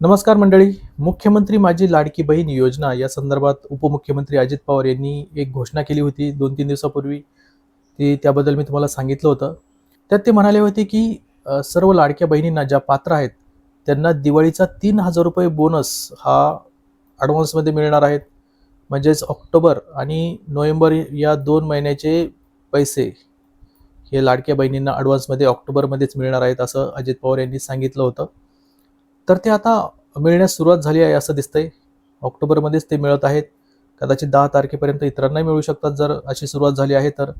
नमस्कार मंडळी. मुख्यमंत्री माझी लाडकी बहीण योजना या संदर्भात उपमुख्यमंत्री अजित पवार यांनी एक घोषणा केली होती दोन तीन दिवसापूर्वी. ती त्याबद्दल मी तुम्हाला सांगितलं होतं. त्यात ते म्हणाले होते की सर्व लाडक्या बहिणींना ज्या पात्र आहेत त्यांना दिवाळीचा तीन हजार रुपये बोनस हा ॲडव्हान्समध्ये मिळणार आहेत. म्हणजेच ऑक्टोबर आणि नोव्हेंबर या दोन महिन्याचे पैसे हे लाडक्या बहिणींना ॲडव्हान्समध्ये ऑक्टोबरमध्येच मिळणार आहेत असं अजित पवार यांनी सांगितलं होतं. तर ते आता मिळण्यास सुरुवात झाली आहे असं दिसतंय. ऑक्टोबरमध्येच ते मिळत आहेत. कदाचित दहा तारखेपर्यंत इतरांनाही मिळू शकतात जर अशी सुरुवात झाली आहे तर.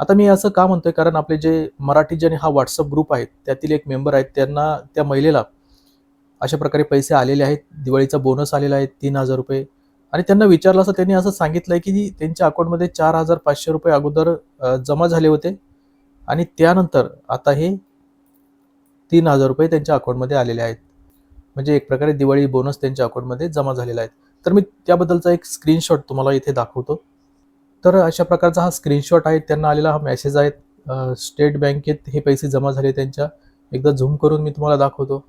आता मी असं का म्हणतोय? कारण आपले जे मराठी जन हा व्हॉट्सअप ग्रुप आहेत त्यातील एक मेंबर आहेत त्यांना त्या महिलेला अशा प्रकारे पैसे आलेले आहेत. दिवाळीचा बोनस आलेला आहे तीन हजार रुपये. आणि त्यांना विचारलं असं त्यांनी असं सांगितलंय की त्यांच्या अकाउंटमध्ये चार हजार पाचशे रुपये अगोदर जमा झाले होते. आणि त्यानंतर आता हे तीन हजार रुपये त्यांच्या अकाउंटमध्ये आलेले आहेत. म्हणजे एक प्रकारे दिवाळी बोनस त्यांच्या अकाउंटमध्ये जमा झालेला आहे. तर मी त्याबद्दलचा एक स्क्रीनशॉट तुम्हाला इथे दाखवतो. तर अशा प्रकारचा हा स्क्रीनशॉट आहे त्यांना आलेला हा मेसेज आहे. स्टेट बँकेत हे पैसे जमा झाले त्यांच्या. एकदा झूम करून मी तुम्हाला दाखवतो.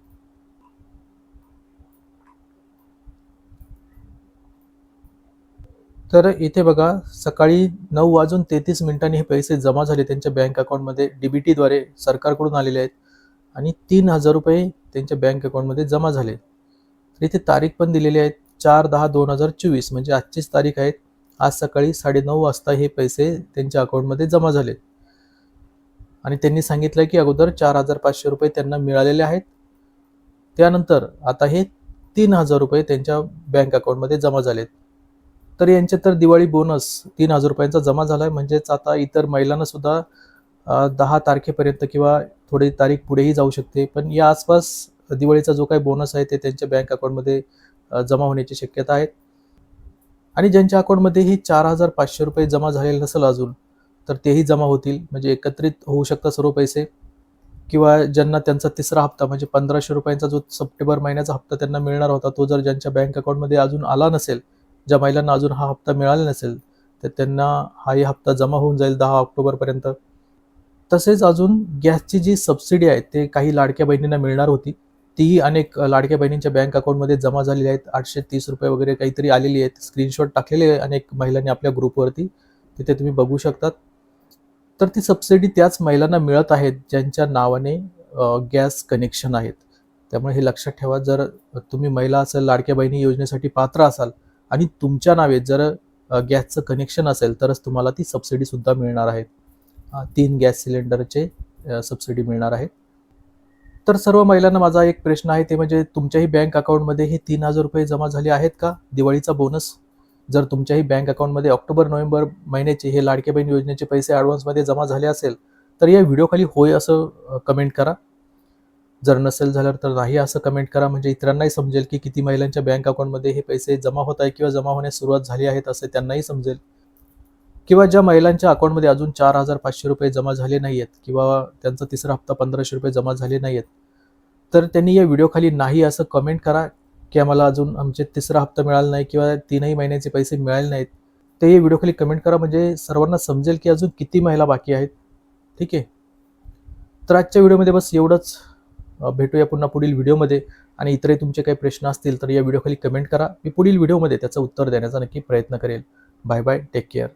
तर इथे बघा सकाळी नऊ वाजून तेहतीस मिनिटांनी हे पैसे जमा झाले त्यांच्या बँक अकाउंटमध्ये डीबीटीद्वारे सरकारकडून आलेले आहेत. आणि तीन हजार रुपये त्यांच्या बँक अकाउंटमध्ये जमा झाले. तर इथे तारीख पण दिलेली आहे चार दहा दोन हजार चोवीस म्हणजे आजचीच तारीख आहे. आज सकाळी साडेनऊ वाजता हे पैसे त्यांच्या अकाउंटमध्ये जमा झाले. आणि त्यांनी सांगितलं की अगोदर चार हजार पाचशे रुपये त्यांना मिळालेले आहेत. त्यानंतर आता हे तीन हजार रुपये त्यांच्या बँक अकाउंटमध्ये जमा झालेत. तर यांचे तर दिवाळी बोनस तीन हजार रुपयांचा जमा झाला आहे म्हणजेच आता इतर महिलांना सुद्धा दहा तारखेपर्यंत किंवा थोडी तारीख पुढेही जाऊ शकते. पण या आसपास दिवाळीचा जो काही बोनस आहे ते त्यांच्या बँक अकाउंटमध्ये जमा होण्याची शक्यता आहे. आणि ज्यांच्या अकाउंटमध्ये ही चार हजार पाचशे रुपये जमा झालेले नसेल अजून तर तेही जमा होतील. म्हणजे एकत्रित होऊ शकतात सर्व पैसे. किंवा ज्यांना त्यांचा तिसरा हप्ता म्हणजे पंधराशे रुपयांचा जो सप्टेंबर महिन्याचा हप्ता त्यांना मिळणार होता तो जर ज्यांच्या बँक अकाउंटमध्ये अजून आला नसेल ज्या महिलांना अजून हा हप्ता मिळाला नसेल तर त्यांना हाही हप्ता जमा होऊन जाईल दहा ऑक्टोबरपर्यंत. तसेच अजून गॅसची जी सबसिडी आहे ते काही लाडक्या बहिणींना मिळणार होती. तीही अनेक लाडक्या बहिणींच्या बँक अकाउंटमध्ये जमा झालेली आहेत. आठशे तीस रुपये वगैरे काहीतरी आलेली आहेत. स्क्रीनशॉट टाकलेले अनेक महिलांनी आपल्या ग्रुपवरती तिथे तुम्ही बघू शकतात. तर ती सबसिडी त्याच महिलांना मिळत आहेत ज्यांच्या नावाने गॅस कनेक्शन आहेत. त्यामुळे हे लक्षात ठेवा जर तुम्ही महिला असेल लाडक्या बहिणी योजनेसाठी पात्र असाल आणि तुमच्या नावे जर गॅसचं कनेक्शन असेल तरच तुम्हाला ती सबसिडी सुद्धा मिळणार आहे. तीन गॅस सिलेंडरचे सबसिडी मिळणार आहे. तर सर्व महिलांना माझा एक प्रश्न आहे ते म्हणजे तुमच्याही बँक अकाउंटमध्ये हे तीन हजार रुपये जमा झाले आहेत का? दिवाळीचा बोनस जर तुमच्याही बँक अकाउंटमध्ये ऑक्टोबर नोव्हेंबर महिन्याचे हे लाडके बहीण योजनेचे पैसे ॲडव्हान्समध्ये जमा झाले असेल तर या व्हिडिओखाली होय असं कमेंट करा. जर नसेल झालं तर नाही असं कमेंट करा. म्हणजे इतरांनाही समजेल की किती महिलांच्या बँक अकाउंटमध्ये हे पैसे जमा होत आहे किंवा जमा होण्यास सुरुवात झाली आहेत असे त्यांनाही समजेल. किंवा ज्या महिलांच्या अकाउंटमध्ये अजून चार हजार पाचशे रुपये जमा झाले नाही आहेत किंवा त्यांचा तिसरा हप्ता पंधराशे रुपये जमा झाले नाही आहेत तर त्यांनी या व्हिडिओखाली नाही असं कमेंट करा की आम्हाला अजून आमचे तिसरा हप्ता मिळाला नाही किंवा तीनही महिन्याचे पैसे मिळाले नाहीत. ते या व्हिडिओखाली कमेंट करा. म्हणजे सर्वांना समजेल की अजून किती महिला बाकी आहेत. ठीक आहे? तर आजच्या व्हिडिओमध्ये बस एवढंच. भेटूया पुन्हा पुढील व्हिडिओमध्ये आणि इतरही तुमचे काही प्रश्न असतील तर या व्हिडिओखाली कमेंट करा. मी पुढील व्हिडिओमध्ये त्याचं उत्तर देण्याचा नक्की प्रयत्न करेल. Bye bye take care